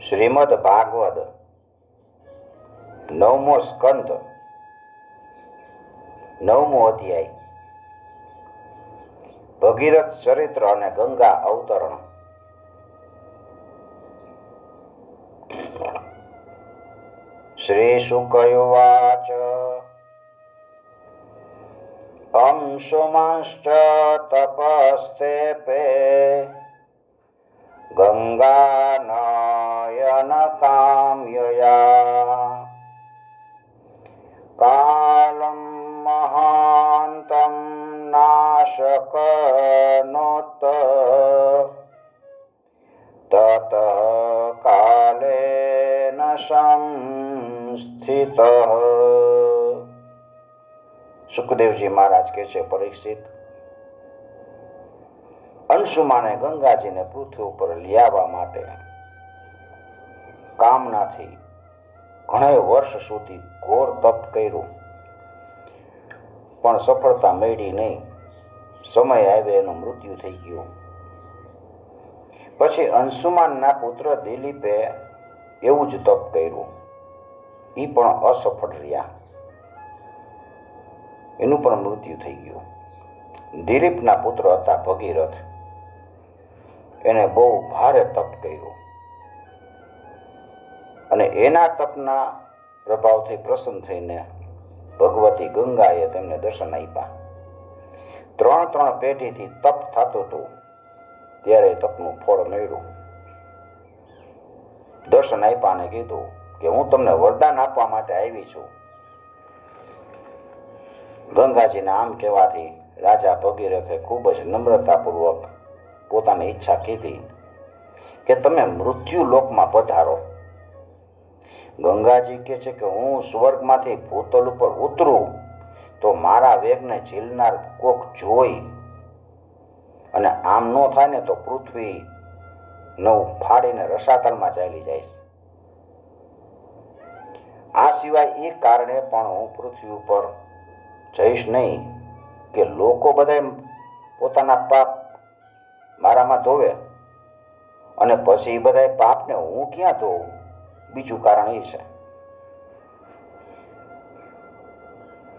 શ્રીમદ ભાગવત નવમો સ્કંદ નવમો અધ્યાય. ભગીરથ ચરિત્ર અને ગંગા અવતરણ. શ્રી શુકયુવાચ અંશુમાંશ્ચ તપસ્તેપે गङ्गानयनकाम्यया कालं महान्तं नाशकनोत् ततः कालेन संस्थितः સુખદેવજી મહારાજ કહે છે પરીક્ષિત અંશુમાને ગંગાજીને પૃથ્વી ઉપર લઈ આવવા માટે કામનાથી ઘણા વર્ષ સુધી ઘોર તપ કર્યું. પણ સફળતા મેળવી નહીં. સમય આવે એનું મૃત્યુ થઈ ગયું. પછી અંશુમાનના પુત્ર દિલીપે એવું જ તપ કર્યું. એ પણ અસફળ રહ્યા. એનું પણ મૃત્યુ થઈ ગયું. દિલીપના પુત્ર હતા ભગીરથ. એને બહુ ભારે તપ કર્યું. અને એના તપના પ્રભાવથી પ્રસન્ન થઈને ભગવતી ગંગાએ તેમને દર્શન આપ્યા. ત્રણ ત્રણ પેઢીથી તપ થતું હતું. ત્યારે તપનું ફળ મળ્યું. દર્શન આપ્યા કીધું કે હું તમને વરદાન આપવા માટે આવી છું. ગંગાજીના આમ કહેવાથી રાજા ભગીરથે ખૂબ જ નમ્રતાપૂર્વક પોતાની ઈચ્છા કીધી કે તમે મૃત્યુ લોકમાં પધારો. ગંગાજી કહે છે કે હું સ્વર્ગમાંથી ભૂતલ ઉપર ઉતરું, તો મારા વેગને ઝીલનાર કોક જોઈ અને આમ ન થાય ને તો પૃથ્વી નવ ફાડીને રસાતલમાં ચાલી જાય આ સિવાય એ કારણે પણ હું પૃથ્વી ઉપર જઈશ નહીં કે લોકો બધા પોતાના પાપ મારામાં ધોવે અને પછી એ બધા પાપને હું ક્યાં ધોઉં બીજું કારણ એ છે.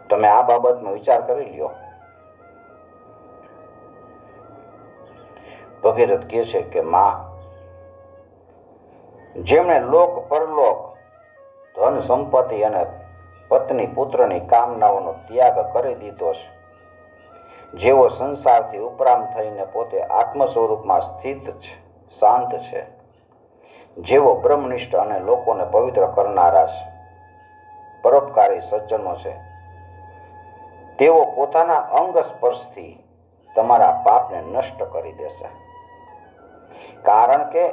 તમે આ બાબતનો વિચાર કરી લ્યો. ભગીરથ કહે છે કે માં, જેમણે લોક પરલોક, ધન સંપત્તિ અને પત્ની પુત્રની કામનાઓનો ત્યાગ કરી દીધો છે, જેઓ સંસારથી ઉપરામ થઈને પોતે આત્મ સ્વરૂપમાં સ્થિત છે, શાંત છે. જેઓ બ્રહ્મનિષ્ઠ અને લોકોને પવિત્ર કરનારા છે. પરોપકારી સજ્જનો છે. તેઓ પોતાના અંગ સ્પર્શથી તમારા પાપને નષ્ટ કરી દેશે. કારણ કે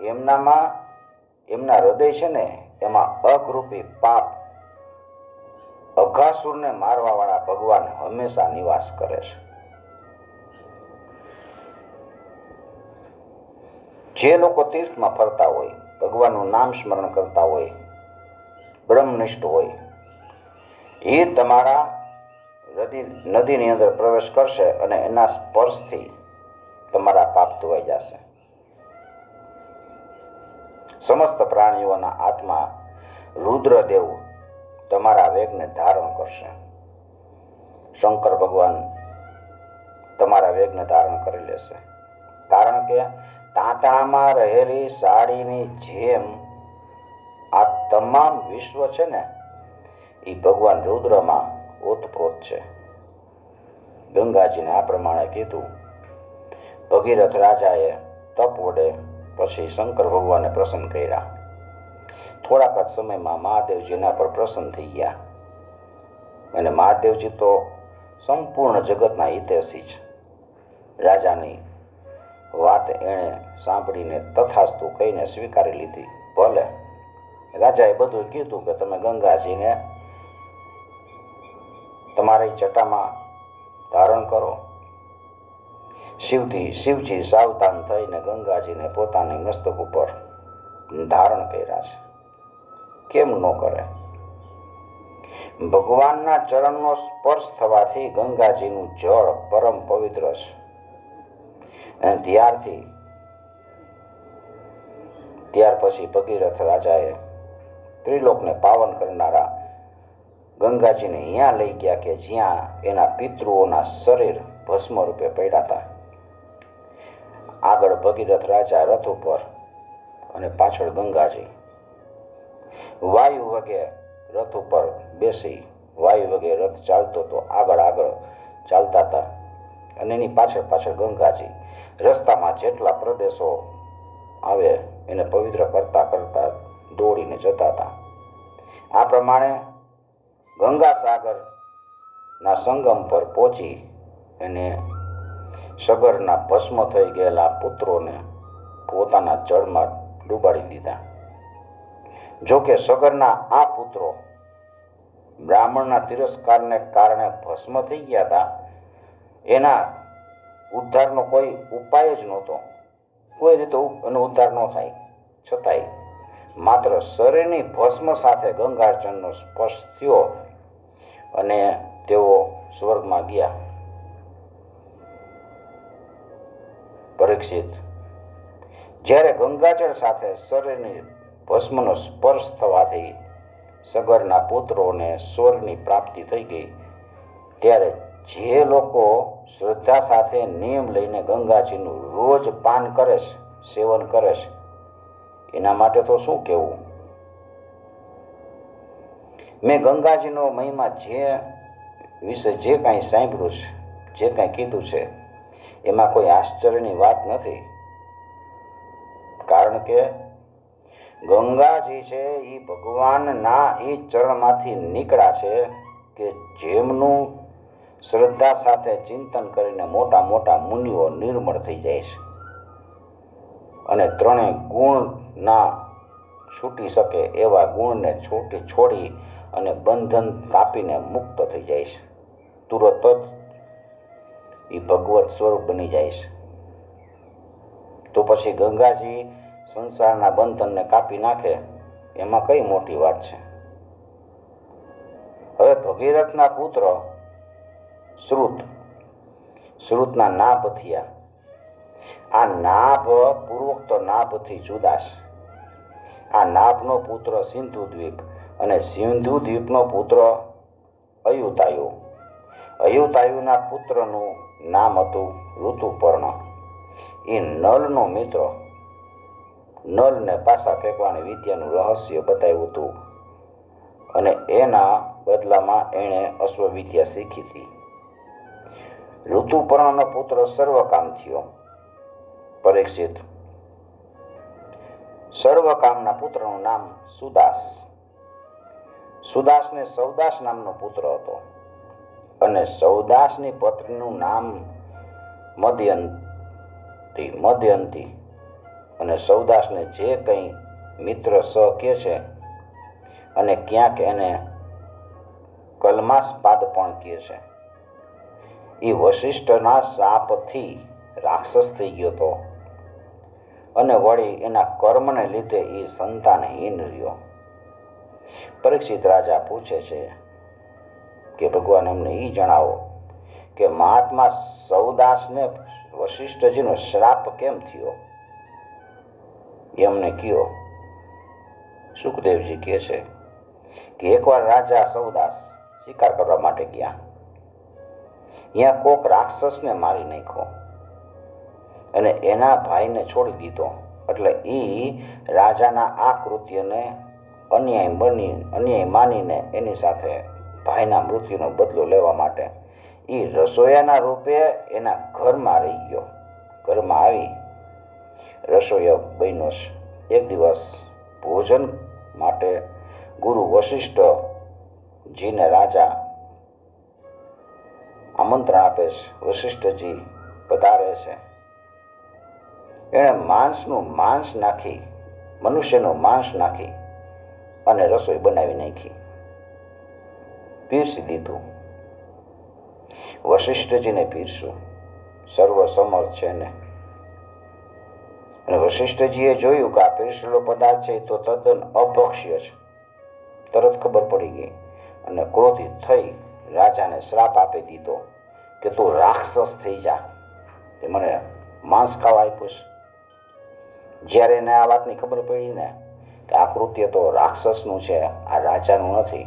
એમનામાં, એમના હૃદય છે ને, એમાં અગરૂપી પાપ અઘાસુરને મારવાવાળા ભગવાન હંમેશા નિવાસ કરે છે. જે લોકો તીર્થમાં ફરતા હોય, ભગવાનનું નામ સ્મરણ કરતા હોય, બ્રહ્મનિષ્ઠ હોય, એ તમારા નદી નદીની અંદર પ્રવેશ કરશે અને એના સ્પર્શથી તમારા પાપ ધોવાઈ જશે. સમસ્ત પ્રાણીઓના આત્મા રુદ્રદેવ તમારા વેગને ધારણ કરશે. શંકર ભગવાન તમારા વેગને ધારણ કરી લેશે. કારણ કે તાંતણામાં રહેલી સાડીની જેમ આ તમામ વિશ્વ છે ને એ ભગવાન રુદ્રમાં ઓતપ્રોત છે. ગંગાજીને આ પ્રમાણે કીધું, ભગીરથ રાજાએ તપ વડે પછી શંકર ભગવાનને પ્રસન્ન કર્યા. થોડાક જ સમયમાં મહાદેવજીના પર પ્રસન્ન થઈ ગયા. અને મહાદેવજી તો સંપૂર્ણ જગતના હિતેશી જ. રાજાની વાત એણે સાંભળીને તથાસ્તુ કહીને સ્વીકારી લીધી. ભલે. રાજાએ બધું કીધું કે તમે ગંગાજીને તમારી જટામાં ધારણ કરો. શિવથી શિવજી સાવધાન થઈને ગંગાજીને પોતાની મસ્તક ઉપર ધારણ કર્યા છે. કેમ ન કરે? ભગવાનના ચરણનો સ્પર્શ થવાથી ગંગાજીનું જળ પરમ પવિત્ર છે. ત્યારથી, ત્યાર પછી ભગીરથ રાજાએ ત્રિલોકને પાવન કરનારા ગંગાજીને અહીંયા લઈ ગયા કે જ્યાં એના પિતૃઓના શરીર ભસ્મ રૂપે પડ્યા હતા. આગળ ભગીરથ રાજા રથ ઉપર અને પાછળ ગંગાજી. વાયુ વગે રથ ઉપર બેસી વાયુ વગે રથ ચાલતો તો આગળ આગળ ચાલતા હતા અને એની પાછળ પાછળ ગંગાજી. રસ્તામાં જેટલા પ્રદેશો આવે, એને પવિત્ર કરતા કરતા દોડીને જતા હતા. આ પ્રમાણે ગંગા સાગરના સંગમ પર પહોંચી એને સગરના ભસ્મ થઈ ગયેલા પુત્રોને પોતાના જળમાં ડૂબાડી દીધા. જો કે સગરના આ પુત્રો બ્રાહ્મણના તિરસ્કારને કારણે ભસ્મ થઈ ગયા હતા, એના ઉદ્ધારનો કોઈ ઉપાય જ નહોતો. કોઈ રીતે એનો ઉદ્ધાર ન થાય. છતાંય માત્ર શરીરની ભસ્મ સાથે ગંગાજળનો સ્પર્શ થયો અને તેઓ સ્વર્ગમાં ગયા. પરીક્ષિત. જ્યારે ગંગાજળ સાથે શરીરની ભસ્મનો સ્પર્શ થવાથી સગરના પુત્રોને સ્વર્ગની પ્રાપ્તિ થઈ ગઈ, ત્યારે જે લોકો શ્રદ્ધા સાથે નિયમ લઈને ગંગાજીનું રોજ પાન કરે છે, સેવન કરે છે, એના માટે તો શું કહેવું? મેં ગંગાજીનો મહિમા જે વિશે જે કાંઈ સાંભળ્યું છે, જે કાંઈ કીધું છે, એમાં કોઈ આશ્ચર્યની વાત નથી. કારણ કે ગંગાજી છે એ ભગવાનના એ ચરણમાંથી નીકળ્યા છે કે જેમનું શ્રદ્ધા સાથે ચિંતન કરીને મોટા મોટા મુનિઓ નિર્મળ થઈ જાય છે. અને ત્રણેય ગુણના છૂટી શકે એવા ગુણને છૂટી છોડી અને બંધન કાપીને મુક્ત થઈ જાય છે. તુરત જ એ ભગવત સ્વરૂપ બની જાય છે. તો પછી ગંગાજી સંસારના બંધનને કાપી નાખે, એમાં કઈ મોટી વાત છે? હવે ભગીરથના પુત્ર શ્રુત. શ્રુતના ના થયા. આ નાભ પૂર્વોક્ત નાપથી જુદાશ. આ નાભનો પુત્ર સિંધુ દ્વીપ અને સિંધુ દ્વીપનો પુત્ર અયુતાયુ. અયુતાયુના પુત્રનું નામ હતું ઋતુપર્ણ. એ નલનો મિત્ર. નલને પાસા ફેંકવાની વિદ્યાનું રહસ્ય બતાવ્યું હતું. અને એના બદલામાં એણે અશ્વવિદ્યા શીખી હતી. ઋતુપર્ણનો પુત્ર સર્વકામ થયો પરીક્ષિત. સર્વકામના પુત્રનું નામ સુદાસ. સુદાસને સૌદાસ નામનો પુત્ર હતો અને સૌદાસની પત્નીનું નામ મદયંતી મદયંતી. અને સૌદાસને જે કંઈ મિત્ર સ કે છે અને ક્યાંક એને કલમાસપાદ પણ કહે છે. એ વશિષ્ઠના શાપથી રાક્ષસ થઈ ગયો હતો. અને વળી એના કર્મને લીધે એ સંતાનહીન રહ્યો. પરીક્ષિત રાજા પૂછે છે કે ભગવાન અમને એ જણાવો કે મહાત્મા સૌદાસને વશિષ્ઠજીનો શ્રાપ કેમ થયો? એ અમને કયો. સુખદેવજી કહે છે કે એકવાર રાજા સૌદાસ શિકાર કરવા માટે ગયા. ત્યાં કોક રાક્ષસને મારી નાખ્યો. અને એના ભાઈને છોડી દીધો. એટલે એ રાજાના આ કૃત્યને અન્યાય બની, અન્યાય માનીને એની સાથે ભાઈના મૃત્યુનો બદલો લેવા માટે એ રસોયાના રૂપે એના ઘરમાં રહી ગયો. ઘરમાં આવી રસોઈયો બન્યો એક દિવસ ભોજન માટે ગુરુ વશિષ્ઠજીને રાજા આમંત્રણ આપે છે, વશિષ્ઠજી પધારે છે. એણે માંસનું માંસ નાખી, મનુષ્યનું માંસ નાખી અને રસોઈ બનાવી નાખી. પીરસી દીધું. વશિષ્ઠજીને પીરશું સર્વસમર્થ છે ને અને વશિષ્ઠજીએ જોયું કે આ પીરસેલો પદાર્થ છે તો તદ્દન અભક્ષ્ય છે. તરત ખબર પડી ગઈ અને ક્રોધિત થઈ રાજાને શ્રાપ આપી દીધો કે તું રાક્ષસ થઈ જા. તે મને માંસ ખાવા આપ્યું છે. જ્યારે એને આ વાતની ખબર પડી ને કે આ કૃત્ય તો રાક્ષસનું છે, આ રાજાનું નથી,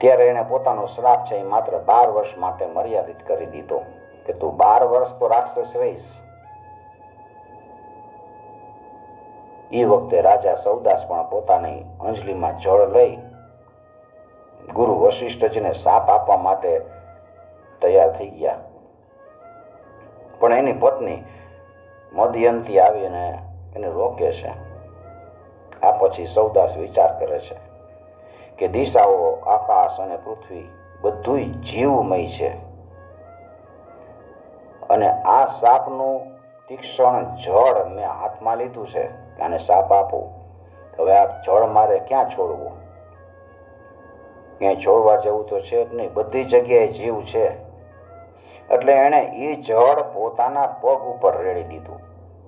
ત્યારે એણે પોતાનો શ્રાપ છે એ માત્ર બાર વર્ષ માટે મર્યાદિત કરી દીધો કે તું બાર વર્ષ તો રાક્ષસ રહીશ. એ વખતે રાજા સૌદાસ પણ પોતાની અંજલીમાં જળ લઈ ગુરુ વશિષ્ઠજીને સાપ આપવા માટે તૈયાર થઈ ગયા. પણ એની પત્ની મધ્યંતી આવીને એને રોકે છે. આ પછી સૌદાસ વિચાર કરે છે કે દિશાઓ, આકાશ અને પૃથ્વી બધુંય જીવમય છે. અને આ સાપનું તીક્ષણ જળ મેં હાથમાં લીધું છે આને સાપ આપું. હવે આ જળ મારે ક્યાં છોડવું? ક્યાંય છોડવા જેવું તો છે જ નહીં. બધી જગ્યાએ જીવ છે. એટલે એણે એ જળ પોતાના પગ ઉપર રેડી દીધું.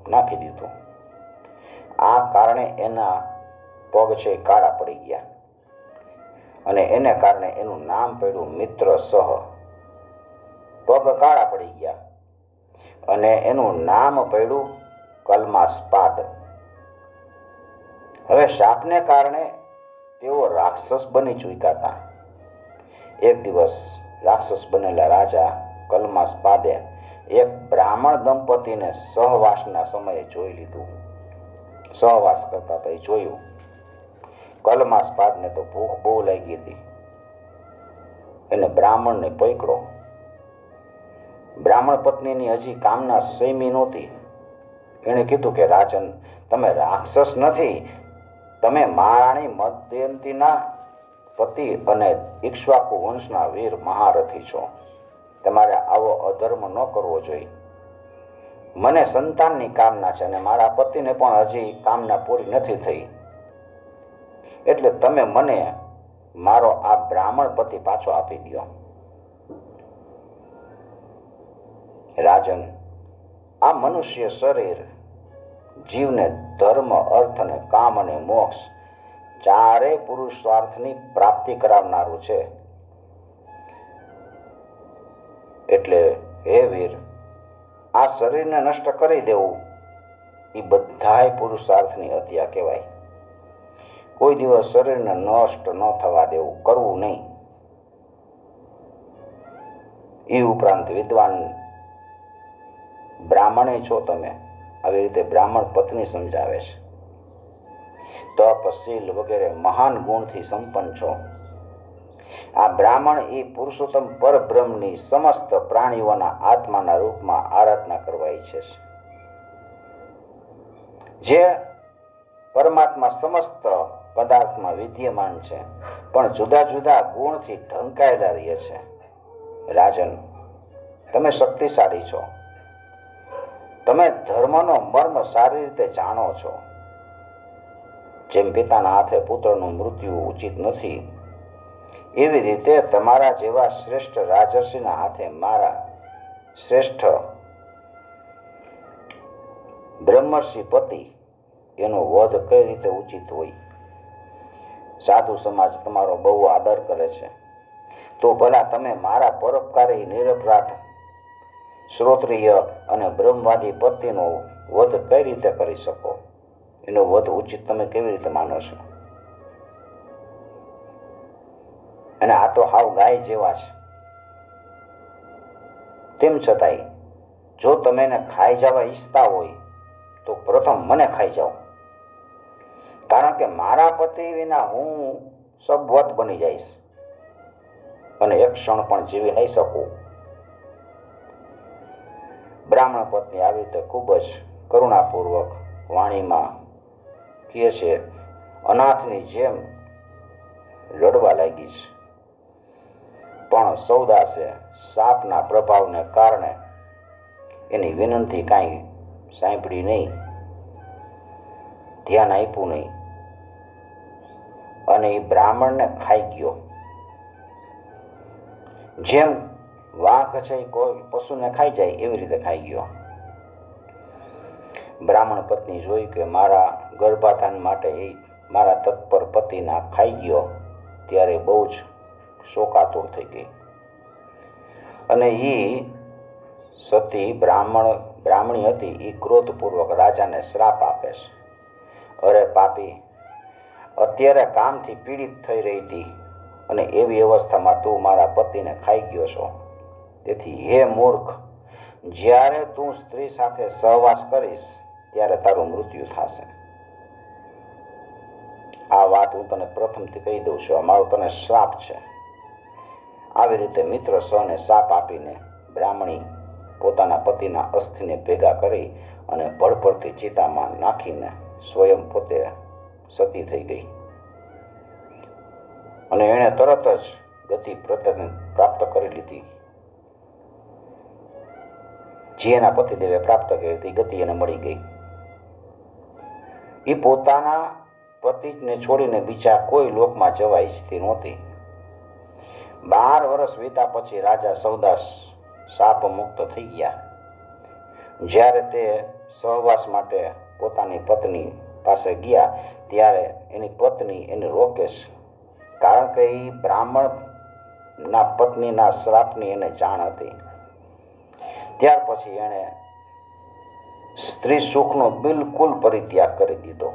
નાખી દીધું. આ કારણે એના પગ છે કાળા પડી ગયા. અને એને કારણે એનું નામ પડ્યું મિત્ર સહ. પગ કાળા પડી ગયા. અને એનું નામ પડ્યું કલમાસ્પાદ હવે શાપને કારણે તેઓ રાક્ષસ બની ચૂક્યા હતા. એક દિવસ રાક્ષસ બનેલા રાજા કલમાસ્પાદે એક બ્રાહ્મણ દંપતીને સહવાસના સમયે જોઈ લીધું. સહવાસ કરતા તો જોયું. જોયું કલમાસ્પાદને તો ભૂખ બહુ લાગી હતી. એને બ્રાહ્મણને પકડો. બ્રાહ્મણ પત્નીની હજી કામના સૈમી નહોતી. એણે કીધું કે, રાજન, તમે રાક્ષસ નથી. તમે મહારાણી મધ્યંતીના પતિ અને ઇક્ષ્વાકુ વંશના વીર મહારથી છો. તમારે આવો અધર્મ ન કરવો જોઈએ. મને સંતાનની કામના છે અને મારા પતિને પણ હજી કામના પૂરી નથી થઈ. એટલે તમે મને મારો આ બ્રાહ્મણ પતિ પાછો આપી દો રાજન, આ મનુષ્ય શરીર જીવને ધર્મ, અર્થ અને કામ અને મોક્ષ ચારે સ્વાર્થની પ્રાપ્તિ કરાવનારું છે. એટલે હે વીર, આ શરીરને નષ્ટ કરી દેવું એ બધાય પુરુષાર્થની હત્યા કહેવાય. કોઈ દિવસ શરીરને નષ્ટ ન થવા દેવું કરવું નહીં. એ ઉપરાંત વિદ્વાન બ્રાહ્મણે છો તમે, આવી રીતે બ્રાહ્મણ પત્ની સમજાવે છે. તપ વગેરે મહાન ગુણથી સંપન્ન છો. આ બ્રાહ્મણ એ પુરુષોત્તમ પરબ્રહ્મની સમસ્ત પ્રાણીઓના આત્માના રૂપમાં આરાધના કરવા ઈચ્છે છે. જે પરમાત્મા સમસ્ત પદાર્થમાં વિદ્યમાન છે, પણ જુદા જુદા ગુણથી ઢંકાયેલા રહે છે. રાજન, તમે શક્તિશાળી છો. તમે ધર્મનો મર્મ સારી રીતે જાણો છો. જેમ પિતાના હાથે પુત્રનું મૃત્યુ ઉચિત નથી, એવી રીતે તમારા જેવા શ્રેષ્ઠ રાજર્ષિના હાથે મારા શ્રેષ્ઠ બ્રહ્મર્ષિ પતિ એનો વધ કઈ રીતે ઉચિત હોય? સાધુ સમાજ તમારો બહુ આદર કરે છે. તો ભલા તમે મારા પરોપકારી નિરપરાધ શ્રોત્રિય અને બ્રહ્મવાદી પતિનો વધ કઈ રીતે કરી શકો? એનો વધ ઉચિત તમે કેવી રીતે માનો છો? અને આ તો હાવ ગાય જેવા છે. તેમ છતાંય, જો તમે એને ખાઈ જવા ઈચ્છતા હોય, તો પ્રથમ મને ખાઈ જાઓ. કારણ કે મારા પતિ વિના હું સબવત બની જઈશ. અને એક ક્ષણ પણ જીવી નહીં શકું. બ્રાહ્મણ પત્ની આવી રીતે ખૂબ જ કરુણાપૂર્વક વાણીમાં કહે છે, અનાથની જેમ રડવા લાગી છે પણ સૌદાસે સાપના પ્રભાવને કારણે એની વિનંતી કાંઈ સાંભળી નહીં, ધ્યાન આપ્યું નહીં, અને એ બ્રાહ્મણને ખાઈ ગયો. જેમ વાઘ છે કોઈ પશુને ખાઈ જાય એવી રીતે ખાઈ ગયો. બ્રાહ્મણ પત્ની જોઈ કે મારા ગર્ભાધાન માટે એ મારા તત્પર પતિના ખાઈ ગયો ત્યારે બહુ જ શોકાતુર થઈ ગઈ. અને એ સતી બ્રાહ્મણ, બ્રાહ્મણી હતી એ ક્રોધપૂર્વક રાજાને શ્રાપ આપે છે. અરે પાપી, અત્યારે કામથી પીડિત થઈ રહી હતી અને એવી અવસ્થામાં તું મારા પતિને ખાઈ ગયો છો. તેથી હે મૂર્ખ, જ્યારે તું સ્ત્રી સાથે સહવાસ કરીશ, ત્યારે તારું મૃત્યુ થશે. આ વાત હું તને પ્રથમથી કહી દઉં છું. અમારો તને શ્રાપ છે. આવી રીતે મિત્ર સહને શાપ આપીને બ્રાહ્મણી પોતાના પતિના અસ્થિને ભેગા કરી અને ભળભળતી ચિતામાં નાખીને સ્વયં પોતે સતી થઈ ગઈ. અને એણે તરત જ ગતિ પ્રાપ્ત કરી લીધી. જે એના પતિદેવે પ્રાપ્ત કરી હતી, ગતિ એને મળી ગઈ. એ પોતાના પતિને છોડીને બીજા કોઈ લોકમાં જવા ઈચ્છતી નહોતી. બાર વર્ષ વીતા પછી રાજા સૌદાસ સાપ મુક્ત થઈ ગયા. જ્યારે તે સહવાસ માટે પોતાની પત્ની પાસે ગયા, ત્યારે એની પત્ની એને રોકે છે કારણ કે એ બ્રાહ્મણના પત્નીના શ્રાપની એને જાણ હતી. ત્યાર પછી એણે સ્ત્રી સુખનો બિલકુલ પરિત્યાગ કરી દીધો.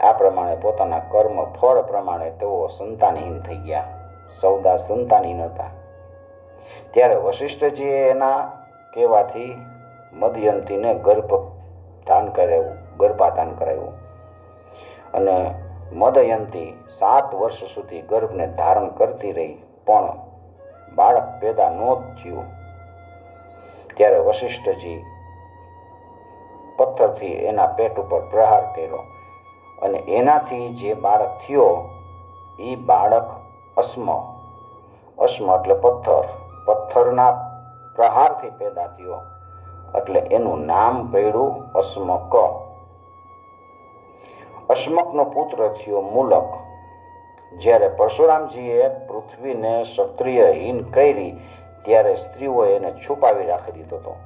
આ પ્રમાણે પોતાના કર્મ, ફળ પ્રમાણે તેઓ સંતાનહીન થઈ ગયા. સૌદા સંતાનહીન હતા. ત્યારે વશિષ્ઠજીએ એના કહેવાથી મદયંતીને ગર્ભ દાન કરાવ્યું, ગર્ભાધાન કરાવ્યું. અને મદયંતી સાત વર્ષ સુધી ગર્ભને ધારણ કરતી રહી, પણ બાળક પેદા ન થયું. ત્યારે વશિષ્ઠજી પથ્થરથી એના પેટ ઉપર પ્રહાર કર્યો. અને એનાથી જે બાળક થયો એ બાળક અસ્મ અસ્મ એટલે પથ્થર. પથ્થરના પ્રહારથી પેદા થયો. એટલે એનું નામ પડ્યું અસ્મક અસ્મકનો પુત્ર થયો મૂલક. જ્યારે પરશુરામજીએ પૃથ્વીને ક્ષત્રિયહીન કરી, ત્યારે સ્ત્રીઓએ એને છુપાવી રાખી દીધો હતો.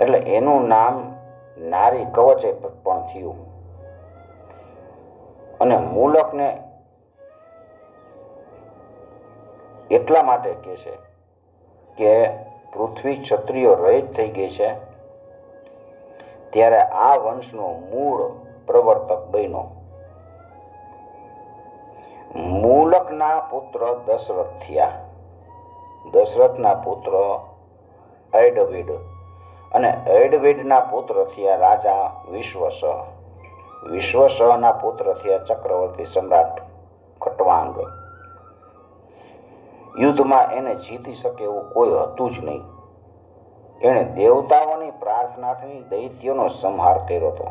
એટલે એનું નામ નારી કવચે પણ થયું. અને મૂલકને એટલા માટે કહે છે કે પૃથ્વી ક્ષત્રિયો રહિત થઈ ગઈ છે, ત્યારે આ વંશનો મૂળ પ્રવર્તક બન્યો. મૂલકના પુત્ર દશરથ થયા. દશરથના પુત્ર એડવિડ અને એડવિડના પુત્ર થયા રાજા વિશ્વસ વિશ્વસહના પુત્ર થયા ચક્રવર્તી સમ્રાટ ખટવાંગ. યુદ્ધમાં એને જીતી શકે એવું કોઈ હતું જ નહીં. એણે દેવતાઓની પ્રાર્થનાથી દૈત્યોનો સંહાર કર્યો હતો.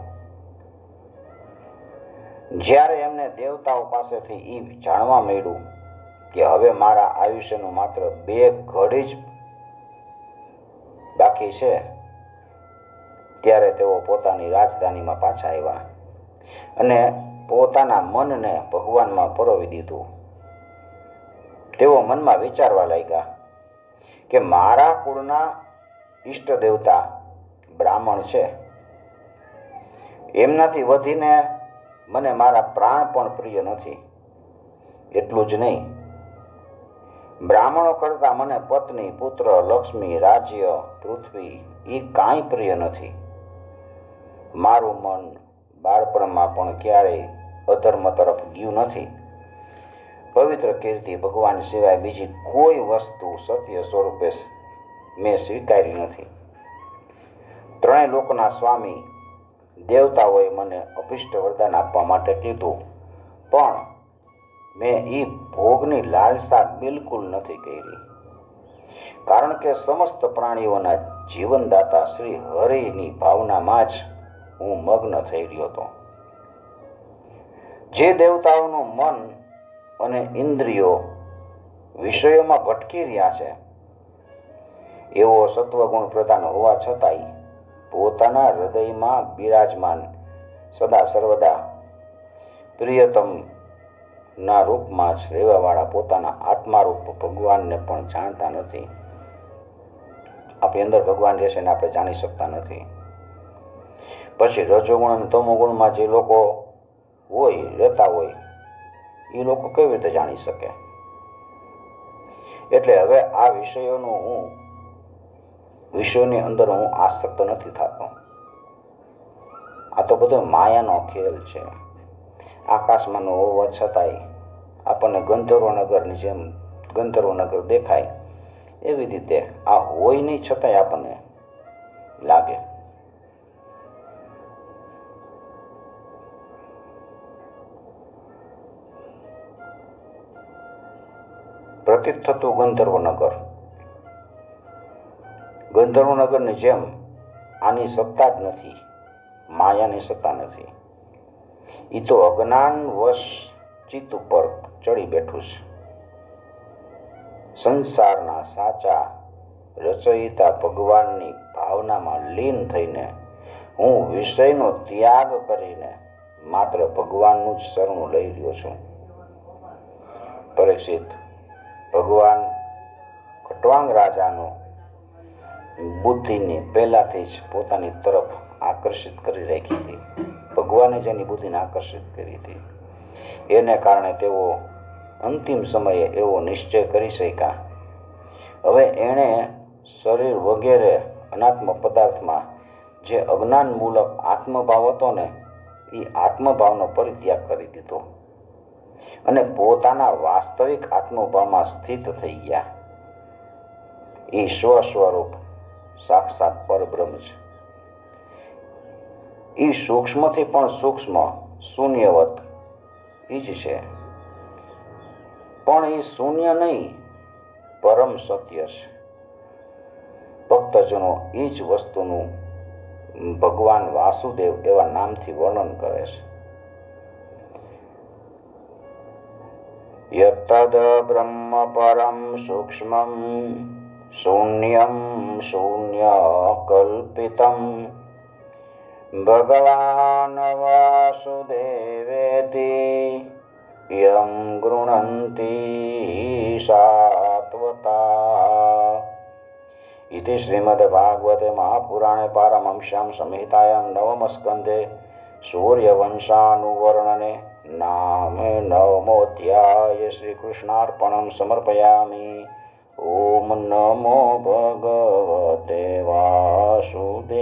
જ્યારે એમને દેવતાઓ પાસેથી એ જાણવા મળ્યું કે હવે મારા આયુષ્યનું માત્ર બે ઘડી જ બાકી છે, ત્યારે તેઓ પોતાની રાજધાનીમાં પાછા આવ્યા. અને પોતાના મનને ભગવાનમાં પરોવી દીધું. તેઓ મનમાં વિચારવા લાગ્યા કે મારા કુળના ઈષ્ટ દેવતા બ્રાહ્મણ છે. એમનાથી વધીને મને મારા પ્રાણ પણ પ્રિય નથી. એટલું જ નહીં. બ્રાહ્મણો કરતાં મને પત્ની, પુત્ર, લક્ષ્મી, રાજ્ય, પૃથ્વી એ કાંઈ પ્રિય નથી. મારું મન બાળપણમાં પણ ક્યારેય અધર્મ તરફ ગયું નથી. પવિત્ર કીર્તિ ભગવાન સિવાય બીજી કોઈ વસ્તુ સત્ય સ્વરૂપે મેં સ્વીકારી નથી. ત્રણેય લોકના સ્વામી દેવતાઓએ મને અભિષ્ટ વરદાન આપવા માટે કીધું, પણ મેં એ ભોગની લાલસા બિલકુલ નથી કરી. કારણ કે સમસ્ત પ્રાણીઓના જીવનદાતા શ્રી હરિની ભાવનામાં જ હું મગ્ન થઈ રહ્યો હતો. જે દેવતાઓનું મન અને ઇન્દ્રિયો વિષયોમાં ભટકી રહ્યા છે, એવો સત્વગુણ પ્રધાન હોવા છતાંય પોતાના હૃદયમાં બિરાજમાન સદા સર્વદા પ્રિયતમ ના રૂપમાં જ રહેવાવાળા પોતાના આત્મારૂપ ભગવાનને પણ જાણતા નથી. આપણી અંદર ભગવાન રહેશે ને આપણે જાણી શકતા નથી. પછી રજોગુણ અને તમોગુણમાં જે લોકો હોય, રહેતા હોય, એ લોકો કેવી રીતે જાણી શકે? એટલે હવે આ વિષયોનું હું, વિષયોની અંદર હું આસક્ત નથી થતો. આ તો બધો માયાનો ખેલ છે. આકાશમાં ન હોવા છતાંય આપણને ગંધર્વનગરની જેમ ગંધર્વનગર દેખાય, એવી રીતે આ હોય નહીં છતાંય આપણને લાગે. પ્રતીત થતું ગંધર્વનગર. ગંધર્વનગરની જેમ આની સત્તા જ નથી, માયાની સત્તા નથી. એ તો અજ્ઞાન વશ ચિત્ત ઉપર ચડી બેઠું છે. સંસારના સાચા રચયિતા ભગવાનની ભાવનામાં લીન થઈને હું વિષયનો ત્યાગ કરીને માત્ર ભગવાનનું જ શરણું લઈ રહ્યો છું. પરીક્ષિત ભગવાન કટવાંગ રાજાનો બુદ્ધિને પહેલાથી જ પોતાની તરફ આકર્ષિત કરી રાખી હતી. ભગવાને જેની બુદ્ધિને આકર્ષિત કરી હતી. એને કારણે તેઓ અંતિમ સમયે એવો નિશ્ચય કરી શક્યા. હવે એણે શરીર વગેરે અનાત્મ પદાર્થમાં જે અજ્ઞાનમૂલક આત્મભાવ હતો ને એ આત્મભાવનો પરિત્યાગ કરી દીધો. અને પોતાના વાસ્તવિક આત્મભાવમાં સ્થિત થઈ ગયા. એ સ્વ સ્વરૂપ સાક્ષાત પરબ્રહ્મ છે. એ સૂક્ષ્મથી પણ સૂક્ષ્મ, શૂન્યવત એ જ છે. પણ એ શૂન્ય નહીં, પરમ સત્ય છે. ભક્તજનો એ જ વસ્તુનું ભગવાન વાસુદેવ એવા નામથી વર્ણન કરે છે. यत्तद् ब्रह्मपरं सूक्ष्मं शून्यं शून्यकल्पितम् भगवान् वासुदेवेति यं गृह्णन्ति सात्वता। इति श्रीमद्भागवते महापुराणे पारमंश्यां संहितायां नवमस्कन्धे सूर्यवंशानुवर्णने નામે નવમોધ્યાય શ્રી કૃષ્ણાર્પણમ સમર્પયામી ઓમ નમો ભગવતે વાસુદેવાય